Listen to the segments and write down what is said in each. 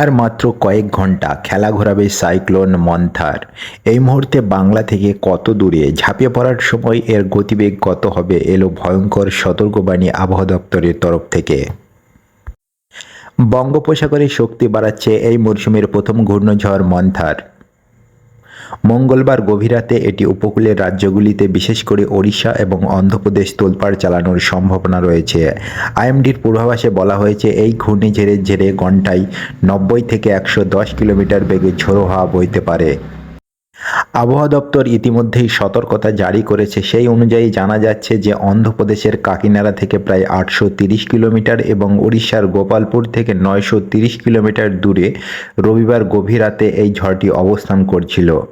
আর মাত্র কয়েক ঘণ্টা খেলা ঘোরাবে সাইক্লোন মন্থার। এই মুহূর্তে বাংলা থেকে কত দূরে ঝাঁপিয়ে পড়ার সময় এর গতিবেগ কত হবে এলো ভয়ঙ্কর সতর্কবাণী আবহাওয়া দপ্তরের তরফ থেকে। বঙ্গোপসাগরে শক্তি বাড়াচ্ছে এই মরশুমের প্রথম ঘূর্ণঝড় মন্থার। মঙ্গলবার গভীরাতে এটি উপকূলের রাজ্যগুলিতে, বিশেষ করে ওড়িশা এবং অন্ধ্রপ্রদেশ তোলপাড় চালানোর সম্ভাবনা রয়েছে। আইএমডির পূর্বাভাসে বলা হয়েছে, এই ঘূর্ণিঝড়ের জেরে ঘন্টায় নব্বই থেকে একশো দশ কিলোমিটার বেগে ঝোড়ো হাওয়া বইতে পারে। আবহাওয়া দপ্তর ইতিমধ্যেই সতর্কতা জারি করেছে। সেই অনুযায়ী জানা যাচ্ছে যে, অন্ধ্রপ্রদেশের কাকিনাড়া থেকে প্রায় আটশো কিলোমিটার এবং উড়িষ্যার গোপালপুর থেকে নয়শো কিলোমিটার দূরে রবিবার গভীর রাতে এই ঝড়টি অবস্থান করছিল।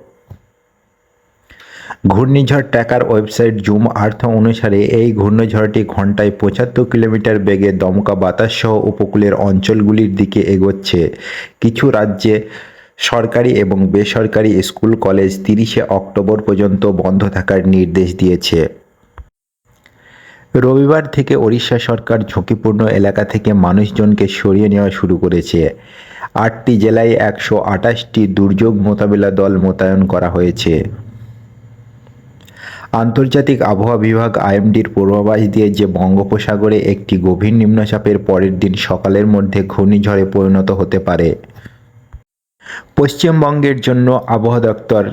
ঘূর্ণিঝড় ট্র্যাকার ওয়েবসাইট জুম আর্থ অনুসারে এই ঘূর্ণিঝড়টি ঘন্টায় পঁচাত্তর কিলোমিটার বেগে দমকা বাতাস সহ উপকূলের অঞ্চলগুলির দিকে এগোচ্ছে। কিছু রাজ্যে সরকারি এবং বেসরকারি স্কুল, কলেজ তিরিশে অক্টোবর পর্যন্ত বন্ধ থাকার নির্দেশ দিয়েছে। রবিবার থেকে ওড়িশা সরকার ঝুঁকিপূর্ণ এলাকা থেকে মানুষজনকে সরিয়ে নেওয়া শুরু করেছে। আটটি জেলায় একশো আটাশটি দুর্যোগ মোকাবিলা দল মোতায়েন করা হয়েছে। আন্তর্জাতিক আবহাওয়া বিভাগ আইএমডির পূর্বাভাস দিয়ে যে বঙ্গোপসাগরে একটি গভীর নিম্নচাপের পরের দিন সকালের মধ্যে ঘূর্ণিঝড়ে পরিণত হতে পারে। পশ্চিমবঙ্গের জন্য আবহাওয়া দপ্তর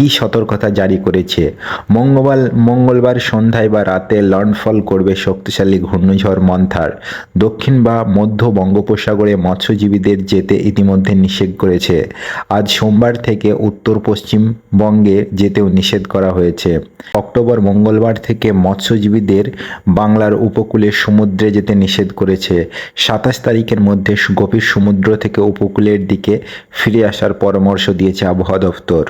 কি সতর্কতা জারি করেছে? মঙ্গলবার মঙ্গলবার সন্ধ্যায় বা রাতে লন্ডফল করবে শক্তিশালী ঘূর্ণিঝড় মন্থার। দক্ষিণ বা মধ্য বঙ্গোপসাগরে মৎস্যজীবীদের যেতে ইতিমধ্যে নিষেধ করেছে। আজ সোমবার থেকে উত্তর পশ্চিমবঙ্গে যেতেও নিষেধ করা হয়েছে। অক্টোবর, মঙ্গলবার থেকে মৎস্যজীবীদের বাংলার উপকূলে সমুদ্রে যেতে নিষেধ করেছে। সাতাশ তারিখের মধ্যে গভীর সমুদ্র থেকে উপকূলের দিকে ফিরে আসার পরামর্শ দিয়েছে আবহাওয়া দপ্তর।